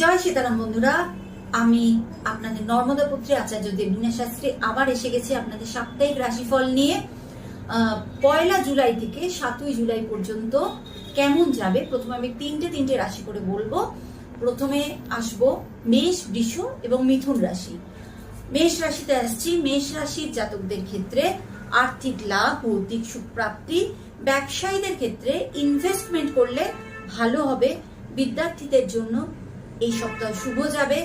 জয় সীতারাম বন্ধুরা, আমি আপনাদের নর্মদা পুত্রী আচার্য দেবলীনা শাস্ত্রী আবার এসে গেছি আপনাদের সাপ্তাহিক রাশিফল নিয়ে। পয়লা জুলাই থেকে সাতই জুলাই পর্যন্ত কেমন যাবে? প্রথমে আমি তিনটে তিনটে রাশি করে বলব। প্রথমে আসব মেষ, বৃষ এবং মিথুন রাশি। মেষ রাশিতে আসছি। মেষ রাশির জাতকদের ক্ষেত্রে আর্থিক লাভ ভৌতিক সুপ্রাপ্তি ব্যবসায়ীদের ক্ষেত্রে ইনভেস্টমেন্ট করলে ভালো হবে। বিদ্যার্থীদের জন্য এই সপ্তাহ শুভ যাবে।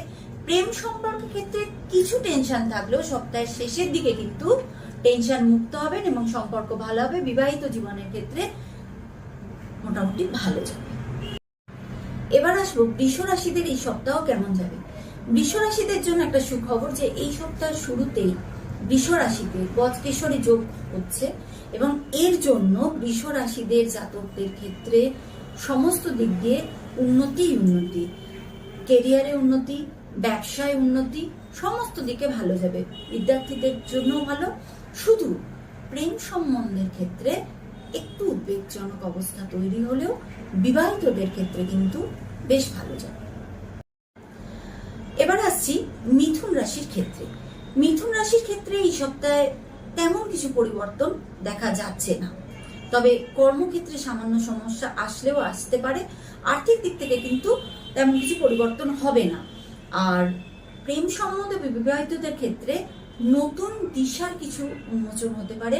প্রেম সম্পর্কের ক্ষেত্রে কিছু টেনশন থাকলেও সপ্তাহের শেষের দিকে কিন্তু টেনশন মুক্ত হবেন এবং সম্পর্ক ভালো হবে। বিবাহিত জীবনের ক্ষেত্রে মোটামুটি ভালো যাবে। এবার আসব বৃষ রাশিদের এই সপ্তাহ কেমন যাবে? বৃষ রাশিদের জন্য একটা সুখবর যে এই সপ্তাহের শুরুতেই বৃষ রাশিতে গজকেশরী যোগ হচ্ছে এবং এর জন্য বৃষ রাশিদের জাতকদের ক্ষেত্রে সমস্ত দিক দিয়ে উন্নতি উন্নতি। কেরিয়ারে উন্নতি, ব্যবসায় উন্নতি, সমস্ত দিকে ভালো যাবে। বিদ্যার্থীদের জন্য ভালো। শুধু প্রেম সম্বন্ধের ক্ষেত্রে একটু উদ্বেগজনক অবস্থা তৈরি হলেও বিবাহিতদের ক্ষেত্রে কিন্তু বেশ ভালো যাবে। এবার আসছি মিথুন রাশির ক্ষেত্রে। মিথুন রাশির ক্ষেত্রে এই সপ্তাহে তেমন কিছু পরিবর্তন দেখা যাচ্ছে না। তবে কর্মক্ষেত্রে সামান্য সমস্যা আসলেও আসতে পারে। আর্থিক দিক থেকে কিন্তু তেমন কিছু পরিবর্তন হবে না। আর প্রেম সম্বন্ধে বিবাহিতদের ক্ষেত্রে নতুন দিশার কিছু উন্মোচন হতে পারে,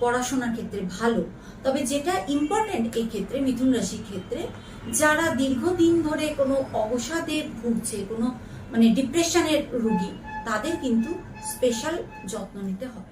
পড়াশোনার ক্ষেত্রে ভালো। তবে যেটা ইম্পর্টেন্ট এই ক্ষেত্রে মিথুন রাশির ক্ষেত্রে, যারা দীর্ঘদিন ধরে কোনো অবসাদে ভুগছে, কোনো মানে ডিপ্রেশনের রোগী, তাদের কিন্তু স্পেশাল যত্ন নিতে হবে।